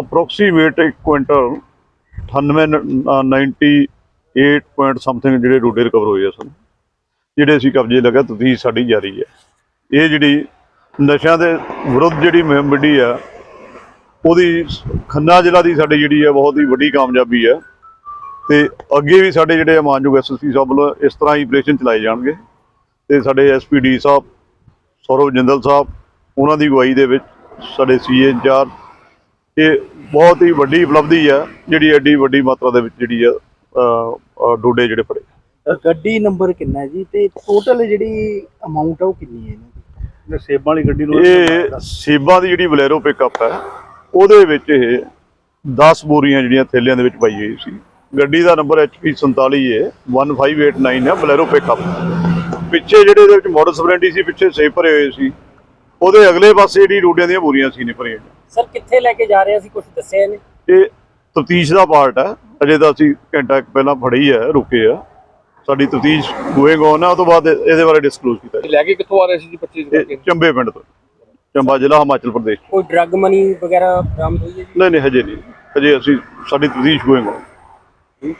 Approximate 1 quintal 98 98 point something ਜਿਹੜੇ ਰੋਡੇ recover ਹੋਏ ਆ ਸਨ, ਜਿਹੜੇ ਅਸੀਂ ਕਬਜ਼ੇ ਲਗਾ ਤਫਤੀਸ਼ ਸਾਡੀ ਜਾਰੀ ਹੈ। ਇਹ ਜਿਹੜੀ ਨਸ਼ਿਆਂ ਦੇ ਵਿਰੁੱਧ ਜਿਹੜੀ ਮੁਹਿੰਮ ਵਿੱਢੀ ਆ, ਉਹਦੀ ਖੰਨਾ ਜ਼ਿਲ੍ਹਾ ਦੀ ਸਾਡੀ ਜਿਹੜੀ ਹੈ ਬਹੁਤ ਹੀ ਵੱਡੀ ਕਾਮਯਾਬੀ ਹੈ ਤੇ ਅੱਗੇ ਵੀ ਸਾਡੇ ਜਿਹੜੇ ਮਾਨਯੋਗ ਐਸਐਸਪੀ ਸਾਹਿਬ ਵੱਲੋਂ ਇਸ ਤਰ੍ਹਾਂ ਹੀ ਆਪਰੇਸ਼ਨ ਚਲਾਏ ਜਾਣਗੇ ਤੇ ਸਾਡੇ ਐਸਪੀਡੀ ਸਾਹਿਬ, ਸੌਰਵ ਜਿੰਦਲ ਸਾਹਿਬ, ਉਹਨਾਂ ਦੀ ਅਗਵਾਈ ਦੇ ਵਿੱਚ ਸਾਡੇ ਸੀਏ ਇੰਚਾਰਜ ਇਹ ਬਹੁਤ ਹੀ ਵੱਡੀ ਉਪਲਬਧੀ ਹੈ ਜਿਹੜੀ ਐਡੀ ਵੱਡੀ ਮਾਤਰਾ ਦੇ ਵਿੱਚ ਜਿਹੜੀ ਆ ਡੋਡੇ ਜਿਹੜੇ ਫੜੇ। ਗੱਡੀ ਨੰਬਰ ਕਿੰਨਾ ਜੀ? ਤੇ ਟੋਟਲ ਜਿਹੜੀ ਅਮਾਉਂਟ ਆ ਉਹ ਕਿੰਨੀ ਹੈ ਇਹਨਾਂ ਦੀ? ਸੇਬਾਂ ਵਾਲੀ ਗੱਡੀ ਨੂੰ ਇਹ ਸੇਬਾਂ ਦੀ ਜਿਹੜੀ ਬਲੈਰੋ ਪਿਕਅਪ ਹੈ ਉਹਦੇ ਵਿੱਚ ਇਹ 10 ਬੋਰੀਆਂ ਜਿਹੜੀਆਂ ਥੈਲਿਆਂ ਦੇ ਵਿੱਚ ਪਾਈ ਹੋਈ ਸੀ। ਗੱਡੀ ਦਾ ਨੰਬਰ HP 47 ਹੈ 1589 ਹੈ ਬਲੈਰੋ ਪਿਕਅਪ ਪਿੱਛੇ ਜਿਹੜੇ ਇਹਦੇ ਵਿੱਚ ਮੋਟਰ ਸਪਰੈਂਟੀ ਸੀ ਪਿੱਛੇ ਸੇਬ ਭਰੇ ਹੋਏ ਸੀ। ਉਹਦੇ ਅਗਲੇ ਪਾਸੇ ਜਿਹੜੀ ਰੋਡਿਆਂ ਦੀਆਂ ਬੋਰੀਆਂ ਸੀ ਨੇ ਭਰੀਆਂ। ਸਰ ਕਿੱਥੇ ਲੈ ਕੇ ਜਾ ਰਹੇ ਸੀ ਕੁਝ ਦੱਸਿਆ ਨੇ ਇਹ ਤਫਤੀਸ਼ ਦਾ ਪਾਰਟ ਹੈ। ਅਜੇ ਤਾਂ ਅਸੀਂ ਘੰਟਾ ਕੁ ਪਹਿਲਾਂ ਫੜੀ ਹੈ ਰੁਕੇ ਆ। ਸਾਡੀ ਤਫਤੀਸ਼ ਗੋਇੰਗ ਔਨ ਹੈ ਉਹ ਤੋਂ ਬਾਅਦ ਇਹ- ਇਹਦੇ ਬਾਰੇ ਡਿਸਕਲੋਜ਼ ਕੀਤਾ ਲੈ ਕੇ ਕਿੱਥੋਂ ਆ ਰਹੇ ਸੀ ਜੀ 25 ਇਹ ਚੰਬੇ ਪਿੰਡ ਤੋਂ। ਚੰਬਾ ਜ਼ਿਲ੍ਹਾ ਹਿਮਾਚਲ ਪ੍ਰਦੇਸ਼। ਕੋਈ ਡਰੱਗ ਮਨੀ ਵਗੈਰਾ ਬਰਾਮਦ ਹੋਈ ਹੈ ਜੀ? ਨਹੀਂ ਨਹੀਂ ਹਜੇ ਨਹੀਂ। ਹਜੇ ਅਸੀਂ ਸਾਡੀ ਤਫਤੀਸ਼ ਗੋਇੰਗ ਔਨ